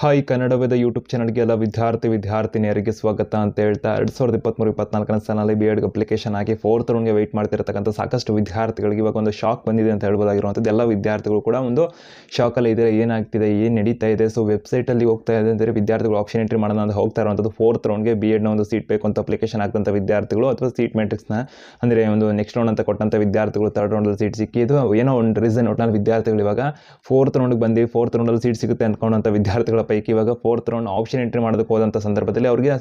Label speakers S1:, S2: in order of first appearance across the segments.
S1: Hi Kannada Veda YouTube ಚಾನಲ್ಗೆ ಎಲ್ಲ ವಿದ್ಯಾರ್ಥಿ, ವಿದ್ಯಾರ್ಥಿನಿಯರಿಗೆ ಸ್ವಾಗತ ಅಂತ ಹೇಳ್ತಾ ಎರಡು ಸಾವಿರದ ಇಪ್ಪತ್ತ್ಮೂರು ಇಪ್ಪತ್ನಾಲ್ಕನೇ ಸಾಲಿನಲ್ಲಿ ಬಿ ಎಡ್ ಅಪ್ಲಿಕೇಶನ್ ಹಾಕಿ ಫೋರ್ತ್ ರೌಂಡ್ಗೆ ವೆಯ್ಟ್ ಮಾಡ್ತಿರತಕ್ಕಂಥ ಸಾಕಷ್ಟು ವಿದ್ಯಾರ್ಥಿಗಳಿಗೆ ಇವಾಗ ಒಂದು ಶಾಕ್ ಬಂದಿದೆ ಅಂತ ಹೇಳ್ಬೋದಾಗಿರುವಂಥದ್ದು. ಎಲ್ಲ ವಿದ್ಯಾರ್ಥಿಗಳು ಕೂಡ ಒಂದು ಶಾಕಲ್ಲಿ ಇದ್ದರೆ. ಏನಾಗ್ತಿದೆ? ಏನು ನಡೀತಾ ಇದೆ? ಸೊ ವೆಬ್ಸೈಟಲ್ಲಿ ಹೋಗ್ತಾ ಇದೆ ಅಂದರೆ ವಿದ್ಯಾರ್ಥಿಗಳು ಆಪ್ಷನ್ ಎಂಟ್ರಿ ಮಾಡೋಣ ಅಂತ ಹೋಗ್ತಾ ಇರುವಂಥದ್ದು. ಫೋರ್ತ್ ರೌಂಡ್ಗೆ ಬಿ ಎಡ್ನ ಒಂದು ಸೀಟ್ ಬೇಕು ಅಂತ ಅಪ್ಲಿಕೇಶನ್ ಆಗ್ತಂಥ ವಿದ್ಯಾರ್ಥಿಗಳು ಅಥವಾ ಸೀಟ್ ಮೆಟ್ರಿಕ್ಸ್ನ ಅಂದರೆ ಒಂದು ನೆಕ್ಸ್ಟ್ ರೌಂಡ್ ಅಂತ ಕೊಟ್ಟಂಥ ವಿದ್ಯಾರ್ಥಿಗಳು ತರ್ಡ್ ರೌಂಡಲ್ಲಿ ಸೀಟ್ ಸಿಕ್ಕಿದ್ದು. ಏನೋ ಒಂದು ರೀಸನ್ ಒಟ್ಟಿನಲ್ಲಿ ವಿದ್ಯಾರ್ಥಿಗಳು ಇವಾಗ ಫೋರ್ತ್ ರೌಂಡ್ಗೆ ಬಂದು ಫೋರ್ತ್ ರೌಂಡಲ್ಲಿ ಸೀಟ್ ಸಿಗುತ್ತೆ ಅಂದ್ಕೊಂಡಂಥ ವಿದ್ಯಾರ್ಥಿಗಳ ಪೈಕಿ ಇವಾಗ ಫೋರ್ತ್ ರೌಂಡ್ ಆಪ್ಷನ್ ಎಂಟ್ರಿ ಮಾಡೋದಕ್ಕೆ ಹೋದಂಥ ಸಂದರ್ಭದಲ್ಲಿ ಅವರಿಗೆ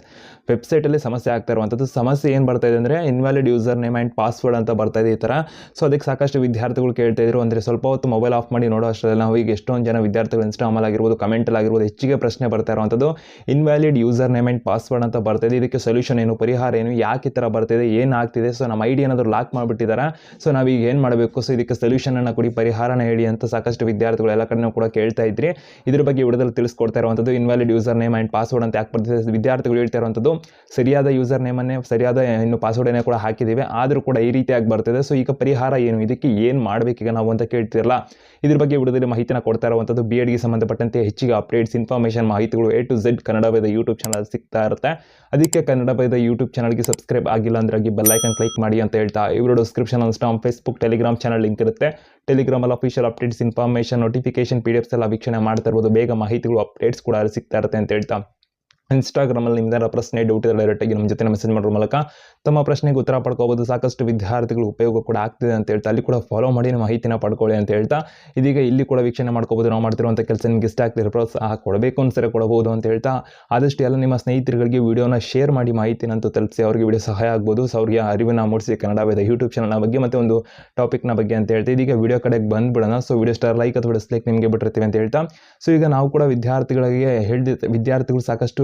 S1: ವೆಬ್ಸೈಟಲ್ಲಿ ಸಮಸ್ಯೆ ಆಗ್ತಾ ಇರುವಂಥದ್ದು. ಸಮಸ್ಯೆ ಏನು ಬರ್ತಾ ಇದೆ ಅಂದರೆ invalid user name and password ಅಂತ ಬರ್ತಾ ಇದೆ ಈ ಥರ. ಸೊ ಅದಕ್ಕೆ ಸಾಕಷ್ಟು ವಿದ್ಯಾರ್ಥಿಗಳು ಕೇಳ್ತಾ ಇದ್ರು. ಅಂದರೆ ಸ್ವಲ್ಪ ಹೊತ್ತು ಮೊಬೈಲ್ ಆಫ್ ಮಾಡಿ ನೋಡೋ ಅಷ್ಟರಲ್ಲಿ ನಾವು ಈಗ ಎಷ್ಟೊಂದು ಜನ ವಿದ್ಯಾರ್ಥಿಗಳು ಇನ್ಸ್ಟಾಮಲ್ ಆಗಿರ್ಬೋದು ಕಮೆಂಟಲ್ಲಿ ಆಗಿರ್ಬೋದು, ಹೆಚ್ಚಿಗೆ ಪ್ರಶ್ನೆ ಬರ್ತಾ ಇರುವಂಥದ್ದು. Invalid user name and password ಅಂತ ಬರ್ತಾ ಇದೆ. ಇದಕ್ಕೆ ಸೊಲ್ಯೂಷನ್ ಏನು, ಪರಿಹಾರ ಏನು, ಯಾಕೆ ಈ ಥರ ಬರ್ತಿದೆ ಏನು ಆಗ್ತಿದೆ? ಸೊ ನಮ್ಮ ಐಡಿ ಏನಾದರೂ ಲಾಕ್ ಮಾಡಿಬಿಟ್ಟಿದ್ದಾರೆ ಸೊ ನಾವೀಗ ಏನು ಮಾಡಬೇಕು? ಸೊ ಇದಕ್ಕೆ ಸೊಲ್ಯೂಷನನ್ನು ಕೊಡಿ, ಪರಿಹಾರನ ಹೇಳಿ ಅಂತ ಸಾಕಷ್ಟು ವಿದ್ಯಾರ್ಥಿಗಳು ಎಲ್ಲ ಕಡೆನೂ ಕೂಡ ಕೇಳ್ತಾ ಇದ್ರಿ. ಇದ್ರ ಬಗ್ಗೆ ವಿಡಿಯೋದಲ್ಲಿ ತಿಳಿಸ್ಕೊಡ್ತಾ ಇರುವಂಥದ್ದು invalid user name and password ಅಂತ ಯಾಕೆ ಬರ್ತಿದೆ ವಿದ್ಯಾರ್ಥಿಗಳು ಹೇಳ್ತಾ ಇರುವಂಥದ್ದು, ಸರಿಯಾದ ಯೂಸರ್ ನೇಮನ್ನೇ ಸರಿಯಾದ, ಇನ್ನು ಪಾಸ್ವರ್ಡನ್ನೇ ಕೂಡ ಹಾಕಿದ್ದೀವಿ. ಆದರೂ ಕೂಡ ಈ ರೀತಿಯಾಗಿ ಬರ್ತಿದೆ. ಸೊ ಈಗ ಪರಿಹಾರ ಏನು? ಇದಕ್ಕೆ ಏನು ಮಾಡಬೇಕೀಗ ನಾವು ಅಂತ ಕೇಳ್ತಿರಲ್ಲ. ಇದ್ರ ಬಗ್ಗೆ ವಿಡಿಯೋದಲ್ಲಿ ಮಾಹಿತಿನ ಕೊಡ್ತಾ ಇರುವಂಥದ್ದು ಬಿ ಎಡ್ಗೆ ಸಂಬಂಧಪಟ್ಟಂತೆ ಹೆಚ್ಚಿಗೆ ಅಪ್ಡೇಟ್ಸ್ ಇನ್ಫಾರ್ಮೇಷನ್ ಮಾಹಿತಿಗಳು A to Z Kannada Veda YouTube channel ಸಿಗ್ತಾ ಇರುತ್ತೆ. ಅದಕ್ಕೆ ಕನ್ನಡ ವೇದ ಯೂಟ್ಯೂಬ್ ಚಾನಲ್ಗೆ ಸಬ್ಸ್ಕ್ರೈಬ್ ಆಗಿಲ್ಲ ಅಂದ್ರೆ ಬೆಲ್ಲೈಕನ್ ಕ್ಲಿಕ್ ಮಾಡಿ ಅಂತ ಹೇಳ್ತಾ ಇವರು ಡಿಸ್ಕ್ರಿಪ್ಷನ್ ಅನ್ಸ್ಟಾಮ್ ಫೇಸ್ಬುಕ್ ಟೆಲಿಗ್ರಾಮ್ ಚಾನಲ್ ಲಿಂಕ್ ಇರುತ್ತೆ. ಟೆಲಿಗ್ರಾಮಲ್ಲಿ official updates information notification P D Fs ಎಲ್ಲ ವೀಕ್ಷಣೆ ಮಾಡ್ತಾ ಇರ್ಬೋದು. ಬೇಗ ಮಾಹಿತಿಗಳು ಅಪ್ಡೇಟ್ಸ್ ಕೂಡ ಅಲ್ಲಿ ಸಿಗ್ತಾ ಇರುತ್ತೆ ಅಂತ ಹೇಳ್ತಾ. ಇನ್ಸ್ಟಾಗ್ರಾಮಲ್ಲಿ ನಿಮ್ದಾರ ಪ್ರಶ್ನೆ ಡೌಟ್ ಇದೆ ಡೈರೆಕ್ಟಾಗಿ ನಮ್ಮ ಜೊತೆ ಮೆಸೇಜ್ ಮಾಡೋ ಮೂಲಕ ತಮ್ಮ ಪ್ರಶ್ನೆಗೆ ಉತ್ತರ ಪಡ್ಕೋಬೋದು. ಸಾಕಷ್ಟು ವಿದ್ಯಾರ್ಥಿಗಳು ಉಪಯೋಗ ಕೂಡ ಆಗ್ತಿದೆ ಅಂತ ಹೇಳ್ತಾ, ಅಲ್ಲಿ ಕೂಡ ಫಾಲೋ ಮಾಡಿ ನಮ್ಮ ಮಾಹಿತಿನ ಪಡ್ಕೊಳ್ಳಿ ಅಂತ ಹೇಳ್ತಾ, ಇದೀಗ ಇಲ್ಲಿ ಕೂಡ ವೀಕ್ಷಣೆ ಮಾಡ್ಕೋಬೋದು. ನಾವು ಮಾಡ್ತಿರುವಂಥ ಕೆಲಸ ನಿಮ್ಗೆ ಇಷ್ಟ ಆಗ್ತಿರೋ ಪ್ರೋತ್ಸಾಹ ಕೊಡಬೇಕು ಅನ್ಸರೆ ಕೊಡಬಹುದು ಅಂತ ಹೇಳ್ತಾ, ಆದಷ್ಟು ಎಲ್ಲ ನಿಮ್ಮ ಸ್ನೇಹಿತರುಗಳಿಗೆ ವಿಡಿಯೋನ ಶೇರ್ ಮಾಡಿ ಮಾಹಿತಿನಂತೂ ತಲುಪಿಸಿ, ಅವರಿಗೆ ವಿಡಿಯೋ ಸಹಾಯ ಆಗ್ಬೋದು. ಸೊ ಅವರಿಗೆ ಅರಿವಿನ ಮೂಡಿಸಿ ಕನ್ನಡ ವೇದ ಯೂಟ್ಯೂಬ್ ಚಾನಲ್ನ ಬಗ್ಗೆ ಮತ್ತು ಒಂದು ಟಾಪಿಕ್ನ ಬಗ್ಗೆ ಅಂತ ಹೇಳ್ತಾ, ಇದೀಗ ವಿಡಿಯೋ ಕಡೆಗೆ ಬಂದ್ಬಿಡೋಣ. ಸೊ ವಿಡಿಯೋ ಸ್ಟಾರ್ ಲೈಕ್ ಅಥವಾ ಡಿಸ್ಲೈಕ್ ನಿಮಗೆ ಬಿಟ್ಟಿರ್ತೀವಿ ಅಂತ ಹೇಳ್ತಾ, ಸೊ ಈಗ ನಾವು ಕೂಡ ವಿದ್ಯಾರ್ಥಿಗಳಿಗೆ ಹೇಳಿದ, ವಿದ್ಯಾರ್ಥಿಗಳು ಸಾಕಷ್ಟು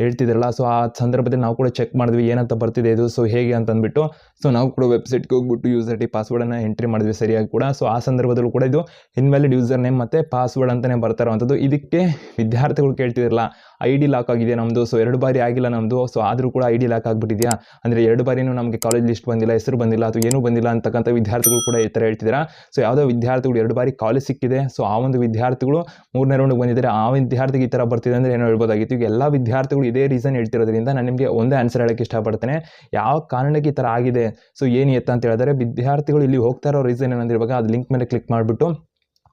S1: ಹೇಳ್ತಿದ್ರಲ್ಲ ಸೊ ಆ ಸಂದರ್ಭದಲ್ಲಿ ನಾವು ಕೂಡ ಚೆಕ್ ಮಾಡಿದ್ವಿ, ಏನಂತ ಬರ್ತಿದೆ ಇದು ಸೊ ಹೇಗೆ ಅಂತ ಅಂದ್ಬಿಟ್ಟು ಸೊ ನಾವು ಕೂಡ ವೆಬ್ಸೈಟ್ಗೆ ಹೋಗ್ಬಿಟ್ಟು ಯೂಸರ್ ಟಿ ಪಾಸ್ವರ್ಡನ್ನು ಎಂಟ್ರಿ ಮಾಡಿದ್ವಿ ಸರಿಯಾಗಿ ಕೂಡ ಸೊ ಆ ಸಂದರ್ಭದಲ್ಲೂ ಕೂಡ ಇದು ಇನ್ವ್ಯಾಲಿಡ್ ಯೂಸರ್ ನೇಮ್ ಮತ್ತು ಪಾಸ್ವರ್ಡ್ ಅಂತಲೇ ಬರ್ತಾ ಇರುವಂಥದ್ದು ಇದಕ್ಕೆ ವಿದ್ಯಾರ್ಥಿಗಳು ಕೇಳ್ತಿದ್ರಲ್ಲ ಐ ಡಿ ಲಾಕ್ ಆಗಿದೆ ನಮ್ಮದು ಸೊ ಎರಡು ಬಾರಿ ಆಗಿಲ್ಲ ನಮ್ಮದು ಸೊ ಆದರೂ ಕೂಡ ಐ ಡಿ ಲಾಕ್ ಆಗಿಬಿಟ್ಟಿದೆಯಾ? ಅಂದರೆ ಎರಡು ಬಾರಿನೂ ನಮಗೆ ಕಾಲೇಜ್ ಲಿಸ್ಟ್ ಬಂದಿಲ್ಲ, ಹೆಸರು ಬಂದಿಲ್ಲ, ಅಥವಾ ಏನೂ ಬಂದಿಲ್ಲ ಅಂತಕ್ಕಂಥ ವಿದ್ಯಾರ್ಥಿಗಳು ಕೂಡ ಈ ಥರ ಹೇಳ್ತಿದ್ದೀರಾ ಸೊ ಯಾವುದೋ ವಿದ್ಯಾರ್ಥಿಗಳು ಎರಡು ಬಾರಿ ಕಾಲೇಜ್ ಸಿಕ್ಕಿದೆ ಸೊ ಆ ಒಂದು ವಿದ್ಯಾರ್ಥಿಗಳು ಮೂರನೇ ರೌಂಡ್ಗೆ ಬಂದಿದ್ದಾರೆ, ಆ ವಿದ್ಯಾರ್ಥಿಗೆ ಈ ಥರ ಬರ್ತಿದೆ ಅಂದರೆ ಏನೋ ಹೇಳ್ಬೋದಾಗಿತ್ತು. ಈಗ ಎಲ್ಲ ವಿದ್ಯಾರ್ಥಿಗಳು ಇದೇ ರೀಸನ್ ಹೇಳ್ತಿರೋದ್ರಿಂದ ನಾನು ನಿಮಗೆ ಒಂದೇ ಆನ್ಸರ್ ಹೇಳೋಕ್ಕೆ ಇಷ್ಟಪಡ್ತೇನೆ. ಯಾವ ಕಾರಣಕ್ಕೆ ಈ ಥರ ಆಗಿದೆ? ಸೊ ಏನು ಎತ್ತ ಅಂತ ಹೇಳಿದ್ರೆ, ವಿದ್ಯಾರ್ಥಿಗಳು ಇಲ್ಲಿ ಹೋಗ್ತಾ ಇರೋ ರೀಸನ್ ಏನಂದ್ರೆ ಇವಾಗ ಅದು ಲಿಂಕ್ ಮೇಲೆ ಕ್ಲಿಕ್ ಮಾಡಿಬಿಟ್ಟು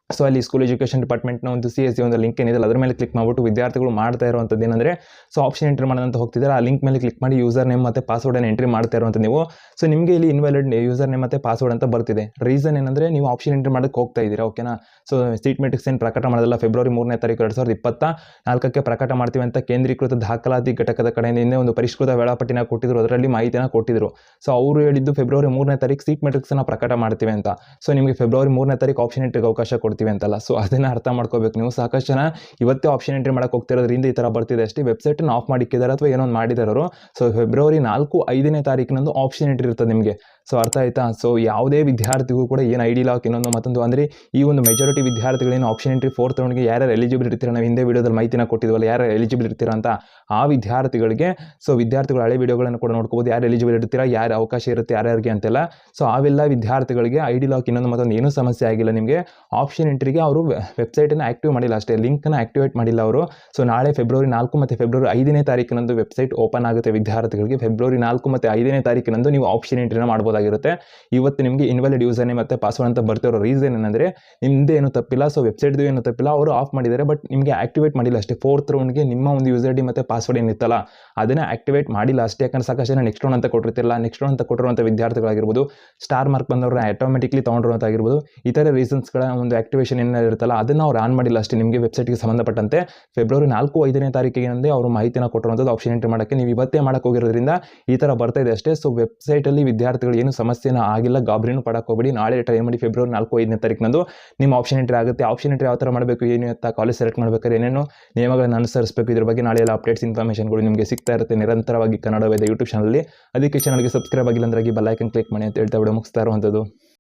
S1: ಸೊ ಅಲ್ಲಿ ಸ್ಕೂಲ್ ಎಜುಕೇಷನ್ ಡಿಪಾರ್ಟ್ಮೆಂಟ್ನ ಒಂದು ಸಿ ಎಸ್ ಸಿ ಒಂದು ಲಿಂಕ್ ಏನಿದೆ ಅದರ ಮೇಲೆ ಕ್ಲಿಕ್ ಮಾಡಿಬಿಟ್ಟು ವಿದ್ಯಾರ್ಥಿಗಳು ಮಾಡ್ತಾ ಇರುವಂಥದ್ದು ಏನಂದರೆ ಸೊ ಆಪ್ಷನ್ ಎಂಟ್ರಿ ಮಾಡೋದಂತ ಹೋಗ್ತಿದ್ದಾರೆ, ಆ ಲಿಂಕ್ ಮೇಲೆ ಕ್ಲಿಕ್ ಮಾಡಿ ಯೂಸರ್ ನೇಮ್ ಮತ್ತು ಪಾಸ್ವರ್ಡನ್ನು ಎಂಟ್ರಿ ಮಾಡ್ತಾ ಇರುವಂಥ ನೀವು. ಸೊ ನಿಮಗೆ ಇಲ್ಲಿ ಇನ್ವ್ಯಾಲಿಡ್ ಯೂಸರ್ ನೇಮ್ ಮತ್ತು ಪಾಸ್ವರ್ಡ್ ಅಂತ ಬರ್ತಿದೆ. ರೀಸನ್ ಏನಂದರೆ, ನೀವು ಆಪ್ಷನ್ ಎಂಟ್ರಿ ಮಾಡೋಕ್ಕೆ ಹೋಗ್ತಾ ಇದ್ದೀರಾ ಓಕೆನಾ ಸೊ ಸೀಟ್ ಮೆಟ್ರಿಕ್ಸ್ ಏನು ಪ್ರಕಟ ಮಾಡೋದಲ್ಲ ಫೆಬ್ರವರಿ ಮೂರನೇ ತಾರೀಕು ಎರಡು ಸಾವಿರದ ಇಪ್ಪತ್ತ, ನಾಲ್ಕಕ್ಕೆ ಪ್ರಕಟ ಮಾಡ್ತೀವಿ ಅಂತ ಕೇಂದ್ರೀಕೃತ ದಾಖಲಾತಿ ಘಟಕದ ಕಡೆಯಿಂದ ಹಿಂದೆ ಒಂದು ಪರಿಷ್ಕೃತ ವೇಳಾಪಟ್ಟಿನ ಕೊಟ್ಟಿದ್ರು, ಅದರಲ್ಲಿ ಮಾಹಿತಿನ ಕೊಟ್ಟಿದ್ರು. ಸೊ ಅವರು ಹೇಳಿದ್ದು ಫೆಬ್ರವರಿ ಮೂರನೇ ತಾರೀಕು ಸೀಟ್ ಮೆಟ್ರಿಕ್ಸನ್ನು ಪ್ರಕಟ ಮಾಡ್ತೀವಿ ಅಂತ. ಸೊ ನಿಮಗೆ ಫೆಬ್ರವರಿ ಮೂರನೇ ತಾರೀಕು ಆಪ್ಷನ್ ಎಂಟ್ರಿಗೆ ಅವಕಾಶ ಕೊಡ್ತೀವಿ. ಅಂತಲ್ಲ. ಸೊ ಅದನ್ನು ಅರ್ಥ ಮಾಡ್ಕೋಬೇಕು. ನೀವು ಸಾಕಷ್ಟು ಜನ ಇವತ್ತೇ ಆಪ್ಷನ್ ಎಂಟ್ರಿ ಮಾಡಕ್ಕೆ ಹೋಗ್ತಿರೋದ್ರಿಂದ ಈ ಥರ ಬರ್ತಿದೆ ಅಷ್ಟೇ. ವೆಬ್ಸೈಟನ್ನು ಆಫ್ ಮಾಡಿಕ್ಕಿದ್ದಾರೆ ಅಥವಾ ಏನೋ ಒಂದು ಮಾಡಿದ್ದಾರೆ ಅವರು. ಸೊ ಫೆಬ್ರವರಿ ನಾಲ್ಕು ಐದನೇ ತಾರೀಕಿನಂದು ಆಪ್ಷನ್ ಎಂಟ್ರಿ ಇರ್ತದೆ ನಿಮಗೆ. ಸೊ ಅರ್ಥ ಆಯ್ತಾ? ಸೊ ಯಾವುದೇ ವಿದ್ಯಾರ್ಥಿಗೂ ಕೂಡ ಏನು ಐಡಿ ಲಾಕ್ ಇನ್ನೊಂದು ಮತ್ತೊಂದು ಅಂದರೆ ಈ ಒಂದು ಮೆಜಾರಿಟಿ ವಿದ್ಯಾರ್ಥಿಗಳೇನು ಆಪ್ಷನ್ ಎಂಟ್ರಿ ಫೋರ್ತ್ ರೌಂಡ್ಗೆ ಯಾರ್ಯಾರು ಎಲಿಜಿಬಲ್ ಇರ್ತೀರ? ನಾವು ಹಿಂದೆ ವಿಡಿಯೋದಲ್ಲಿ ಮಾಹಿತಿನ ಕೊಟ್ಟಿದ್ವಲ್ಲ ಯಾರು ಎಲಿಜಿಬಲ್ ಇರ್ತೀರ ಅಂತ ಆ ವಿದ್ಯಾರ್ಥಿಗಳಿಗೆ ಸೊ ವಿದ್ಯಾರ್ಥಿಗಳು ಹಳೆ ವಿಡಿಯೋಗಳನ್ನು ಕೂಡ ನೋಡ್ಕೋಬೋದು, ಯಾರು ಎಲಿಜಿಬಲ್ ಇರ್ತೀರಾ, ಯಾರು ಅವಕಾಶ ಇರುತ್ತೆ ಯಾರ್ಯಾರಿಗೆ ಅಂತೆಲ್ಲ. ಸೊ ಅವೆಲ್ಲ ವಿದ್ಯಾರ್ಥಿಗಳಿಗೆ ಐ ಡಿ ಲಾಕ್ ಇನ್ನೊಂದು ಮತ್ತೊಂದು ಏನೂ ಸಮಸ್ಯೆ ಆಗಿಲ್ಲ ನಿಮಗೆ. ಆಪ್ಷನ್ ಎಂಟ್ರಿಗೆ ಅವರು ವೆಬ್ಸೈಟನ್ನು ಆ್ಯಕ್ಟಿವ್ ಮಾಡಿಲ್ಲ ಅಷ್ಟೇ ಲಿಂಕನ್ನು ಆ್ಯಕ್ಟಿವೇಟ್ ಮಾಡಿಲ್ಲ ಅವರು. ಸೊ ನಾಳೆ ಫೆಬ್ರವರಿ ನಾಲ್ಕು ಮತ್ತು ಫೆಬ್ರವರಿ ಐದನೇ ತಾರೀಕಿನಂದು ವೆಬ್ಸೈಟ್ ಓಪನ್ ಆಗುತ್ತೆ ವಿದ್ಯಾರ್ಥಿಗಳಿಗೆ. ಫೆಬ್ರವರಿ ನಾಲ್ಕು ಮತ್ತು ಐದನೇ ತಾರೀಕಿನಂದು ನೀವು ಆಪ್ಷನ್ ಎಂಟ್ರಿನ ಮಾಡ್ಬೋದಾಗಿರುತ್ತೆ ಇವತ್ತು ನಿಮಗೆ ಇನ್ವ್ಯಾಲಿಡ್ ಯೂಸರ್ ನೇಮ್ ಮತ್ತು ಪಾಸ್ವರ್ಡ್ ಅಂತ ಬರ್ತಿರೋ ರೀಸನ್ ಏನಂದರೆ, ನಿಮ್ದು ಏನು ತಪ್ಪಿಲ್ಲ ಸೊ ವೆಬ್ಸೈಟ್ದು ಏನು ತಪ್ಪಿಲ್ಲ, ಅವರು ಆಫ್ ಮಾಡಿದ್ದಾರೆ ಬಟ್ ನಿಮಗೆ ಆಕ್ಟಿವೇಟ್ ಮಾಡಿಲ್ಲ ಅಷ್ಟೇ. ಫೋರ್ತ್ ರೌಂಡ್ಗೆ ನಿಮ್ಮ ಒಂದು ಯೂಸರ್ ಡಿ ಮತ್ತು ಪಾಸ್ವರ್ಡ್ ಏನಿತ್ತಲ್ಲ, ಅದನ್ನು ಆಕ್ಟಿವೇಟ್ ಮಾಡಿಲ್ಲ ಅಷ್ಟೇ. ಯಾಕಂದ್ರೆ ಸಾಕಷ್ಟು ಜನ ನೆಕ್ಸ್ಟ್ ರೌಂಡ್ ಅಂತ ಕೊಟ್ಟಿರ್ತಿಲ್ಲ ನೆಕ್ಸ್ಟ್ ರೌಂಡ್ ಅಂತ ಕೊಟ್ಟಿರುವಂಥ ವಿದ್ಯಾರ್ಥಿಗಳಾಗಿರ್ಬೋದು ಸ್ಟಾರ್ ಮಾರ್ಕ್ ಬಂದವರು ಆಟೋಮೆಟಿಕ್ಲಿ ತೊಗೊಂಡಿರುವಂಥಾಗಿರ್ಬೋದು ಇತರ ರೀಸನ್ಸ್ಗಳ ಒಂದು ಆಕ್ಟಿವೇಷನ್ ಏನಾರು ಇರುತ್ತಲ್ಲ, ಅದನ್ನು ಅವ್ರು ಆನ್ ಮಾಡಿಲ್ಲ ಅಷ್ಟೇ ನಿಮಗೆ ವೆಬ್ಸೈಟ್ಗೆ ಸಂಬಂಧಪಟ್ಟಂತೆ. ಫೆಬ್ರವರಿ ನಾಲ್ಕು ಐದನೇ ತಾರೀಕಿಗೆ ಏನಂದ್ರೆ ಅವರು ಮಾಹಿತಿನ ಕೊಟ್ಟಿರುವಂಥದ್ದು ಆಪ್ಷನ್ ಎಂಟ್ರಿ ಮಾಡೋಕ್ಕೆ. ನೀವು ಇವತ್ತೇ ಮಾಡಕ್ಕೆ ಹೋಗಿರೋದ್ರಿಂದ ಈ ಥರ ಬರ್ತಾ ಇದೆ ಅಷ್ಟೇ. ಸೊ ವೆಬ್ಸೈಟಲ್ಲಿ ವಿದ್ಯಾರ್ಥಿಗಳು ಏನು ಸಮಸ್ಯೆನ ಆಗಿಲ್ಲ, ಗಾಬರಿನೂ ಪಡಕ್ಕೆ ಹೋಗ್ಬೇಡಿ ನಾಳೆ ಟ್ರೈ ಮಾಡಿ ಫೆಬ್ರವರಿ ನಾಲ್ಕು ಐದನೇ ತಾರೀಕಿನಂದು ನಿಮ್ಮ ಆಪ್ಷನ್ ಎಂಟ್ರಿ ಆಗುತ್ತೆ. ಆಪ್ಷನ್ ಎಂಟ್ರಿ ಯಾವ ಥರ ಮಾಡಬೇಕು, ಏನು ಅಂತ ಕಾಲೇಜ್ ಸೆಲೆಕ್ಟ್ ಮಾಡಬೇಕಾದ್ರೆ ಏನೇನು ನಿಯಮಗಳನ್ನು ಅನುಸರಿಸಬೇಕು ಇದ್ರ ಬಗ್ಗೆ ನಾಳೆ ಎಲ್ಲ ಅಪ್ಡೇಟ್ಸ್ ಇನ್ಫಾರ್ಮೇಷನ್ಗಳು ನಿಮಗೆ ಸಿಗ್ತಾ ಇರುತ್ತೆ. ನಿರಂತರವಾಗಿ ಕನ್ನಡ ವೇದ ಯೂಟ್ಯೂಬ್ ಚಾನಲಲ್ಲಿ ಅದಕ್ಕೆ ಚಾನಲ್ಗೆ ಸಬ್ಸ್ಕ್ರೈಬ್ ಆಗಿಲ್ಲ ಅಂದ್ರೆ ಬೆಲ್ಲೈಕನ್ ಕ್ಲಿಕ್ ಮಾಡಿ ಅಂತ ಹೇಳ್ತಾ ವಿಡಿಯೋ ಮುಗಿಸ್ತಾ ಇರುವಂಥದ್ದು.